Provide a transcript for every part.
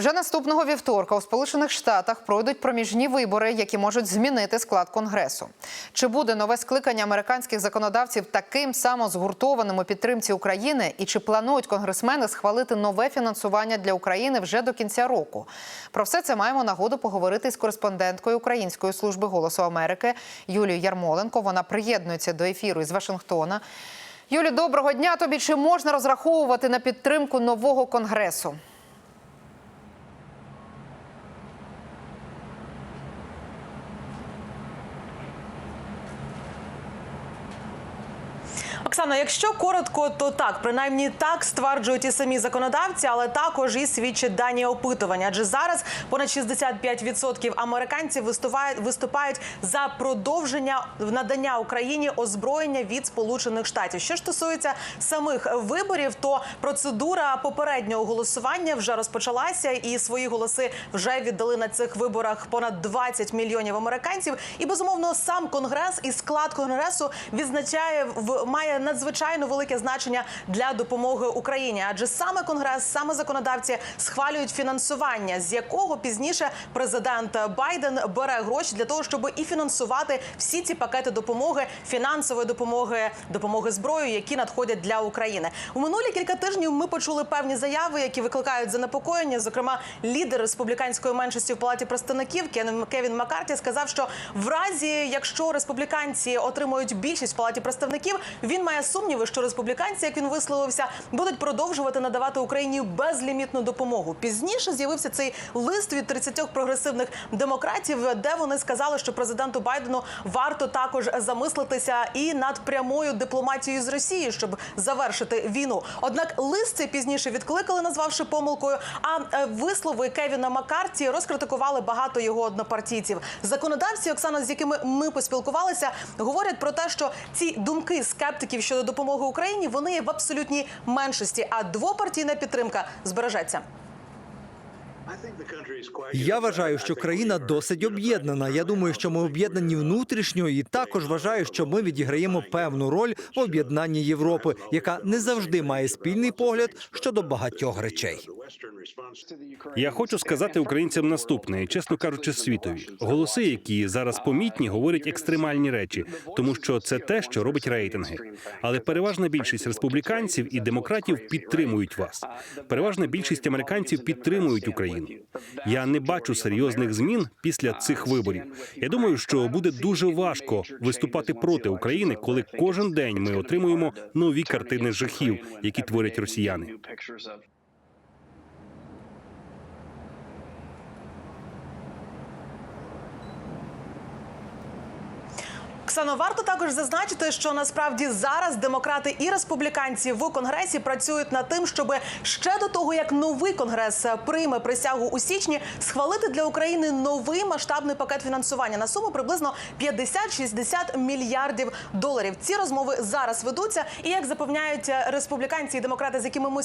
Вже наступного вівторка у Сполучених Штатах пройдуть проміжні вибори, які можуть змінити склад конгресу. Чи буде нове скликання американських законодавців таким само згуртованим у підтримці України? І чи планують конгресмени схвалити нове фінансування для України вже до кінця року? Про все це маємо нагоду поговорити з кореспонденткою Української служби голосу Америки Юлією Ярмоленко. Вона приєднується до ефіру із Вашингтона. Юлі, доброго дня тобі. Чи можна розраховувати на підтримку нового конгресу? Оксана, якщо коротко, то так, принаймні так стверджують і самі законодавці, але також і свідчать дані опитування. Адже зараз понад 65% американців виступають, виступають за продовження надання Україні озброєння від Сполучених Штатів. Що ж стосується самих виборів, то процедура попереднього голосування вже розпочалася, і свої голоси вже віддали на цих виборах понад 20 мільйонів американців. І безумовно сам конгрес і склад конгресу відзначає в має надзвичайно велике значення для допомоги Україні, адже саме конгрес, саме законодавці схвалюють фінансування, з якого пізніше президент Байден бере гроші для того, щоб і фінансувати всі ці пакети допомоги, фінансової допомоги, допомоги зброєю, які надходять для України. У минулі кілька тижнів ми почули певні заяви, які викликають занепокоєння. Зокрема, лідер республіканської меншості в палаті представників Кевін Маккарті сказав, що в разі, якщо республіканці отримують більшість в палаті представників, він має сумніви, що республіканці, як він висловився, будуть продовжувати надавати Україні безлімітну допомогу. Пізніше з'явився цей лист від 30 прогресивних демократів, де вони сказали, що президенту Байдену варто також замислитися і над прямою дипломатією з Росією, щоб завершити війну. Однак лист цей пізніше відкликали, назвавши помилкою. А е, вислови Кевіна Маккарті розкритикували багато його однопартійців. Законодавці Оксана, з якими ми поспілкувалися, говорять про те, що ці думки скептиків щодо допомоги Україні вони є в абсолютній меншості. А двопартійна підтримка збережеться. Я вважаю, що країна досить об'єднана. Я думаю, що ми об'єднані внутрішньо, і також вважаю, що ми відіграємо певну роль в об'єднанні Європи, яка не завжди має спільний погляд щодо багатьох речей. Я хочу сказати українцям наступне, чесно кажучи, світові голоси, які зараз помітні, говорять екстремальні речі, тому що це те, що робить рейтинги. Але переважна більшість республіканців і демократів підтримують вас. Переважна більшість американців підтримують Україну. Я не бачу серйозних змін після цих виборів. Я думаю, що буде дуже важко виступати проти України, коли кожен день ми отримуємо нові картини жахів, які творять росіяни. Оксано, варто також зазначити, що насправді зараз демократи і республіканці в конгресі працюють над тим, щоб ще до того, як новий конгрес прийме присягу у січні, схвалити для України новий масштабний пакет фінансування на суму приблизно 50-60 мільярдів доларів. Ці розмови зараз ведуться, і як запевняють республіканці і демократи, з якими ми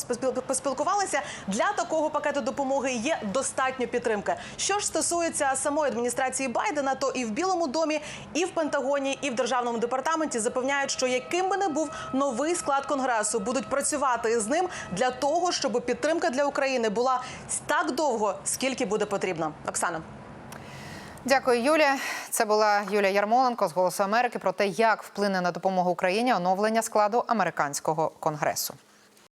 поспілкувалися, для такого пакету допомоги є достатньо підтримки. Що ж стосується самої адміністрації Байдена, то і в Білому домі, і в Пентагоні, і в державному департаменті запевняють, що яким би не був новий склад конгресу, будуть працювати з ним для того, щоб підтримка для України була так довго, скільки буде потрібно. Оксана. Дякую, Юлія. Це була Юлія Ярмоленко з Голосу Америки про те, як вплине на допомогу Україні оновлення складу американського конгресу.